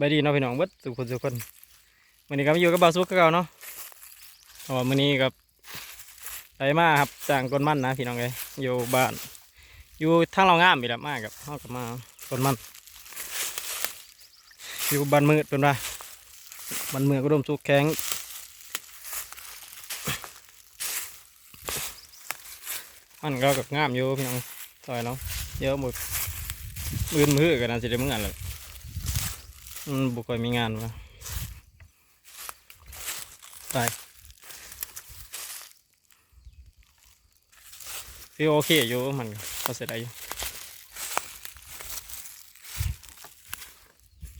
บายดีเนาะพี่น้องเบิดสุขคนสุขคนวันนี้ก็มาอยู่กับบาวซุกเก่าเนาะว่ามื้อนี้กับไดมาครับจ้างต้นมันนะพี่น้องเลยอยู่บ้าน อยู่ทางเรางามอีกแล้วมากกับเฮากับมาต้นมัน อยู่บ้านมืดเป็นว่าบ้านมืดก็ดมสุกแข็งมันก็กับงามอยู่พี่น้องซอยเนาะเยอะหมดมือมือกันนะสิได้มึงอันเลย มันบุกไปมีงานวะไปคือโอเคอยู่มันก็เสร็จได้อยู่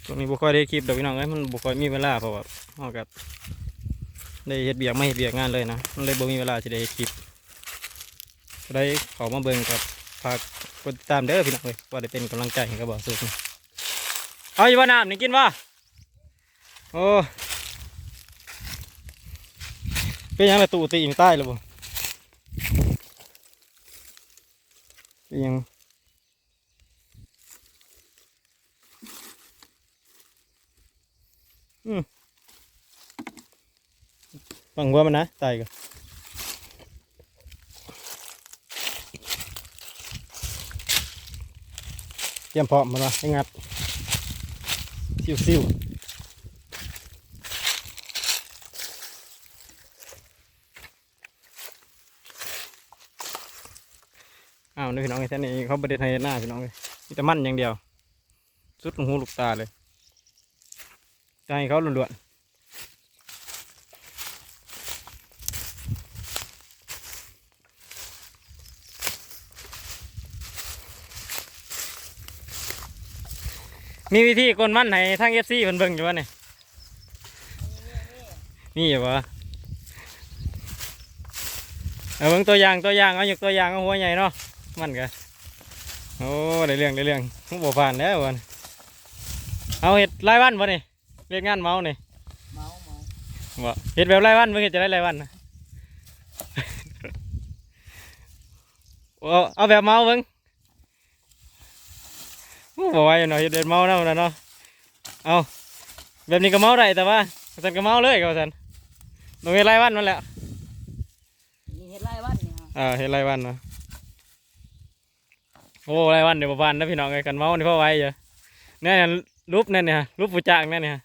ตรงนี้บุคอยได้คลิปเดี๋ยวพี่น้องเอ้ยมันบุคอยมีเวลาเพราะว่าเอากับได้เฮ็ดเบียกไม่เฮ็ดเบียกงานเลยนะมันเลยบ่มีเวลาจะได้เฮ็ดคลิปได้ขอมาเบิ่งกับฝากกดติดตามเด้อพี่น้องเอ้ยว่าได้เป็นกำลังใจให้กับบ่าวสุข เอาอยู่ว่าน้ำนี่กินว่าโอ้เป็นยังไงตู่ตีอิงใต้หรือบ่เป็นยังอืมฟังหัวมันนะตายกันเตรียมพร้อมมันวะให้งัด ซิวซิวอ้าวนี่พี่น้องไอ้ท่านนี้เขาประเด็นไทยหน้าพี่น้องเลยมีแต่มันอย่างเดียว สุดหูหูลูกตาเลยจะให้เขาล้วนๆ มีวิธีกลมันให้ทั้งเอฟซีเพิ่นเบิ่งอยู่วะเนี่ยนี่อยู่วะเอาเบิ่งตัวอย่างตัวอย่างเอาอยู่ตัวอย่างเอาหัวใหญ่เนาะมันก็โอ้ได้เรื่องได้เรื่องบ่ผ่านแล้ววันเอาเห็ดรายวันบ่นี่เรียนงานเมานี่เมาเมาบ่เห็ดแบบรายวันเบิ่งเห็ดจะได้รายวันนะเอาเอาแบบเมาเบิ่งโอ้ บ่ไหวอยู่เนาะเห็ดแบบเมาเนาะเนาะเอาแบบนี้ก็เมาได้แต่ว่าสันก็เมาเลยก็ว่าสันตรงเห็ดรายวันมันแหละนี่เฮ็ดไร่วันนี่ฮะอ่าเห็ดรายวันเนาะโอ้รายวันเดี๋ยวบ่ผ่านนะพี่น้องไอ้กันเมานี่พ่อไว้เยอะเนี่ยรูปนั่นเนี่ยรูปผู้จ้างนั่นเนี่ย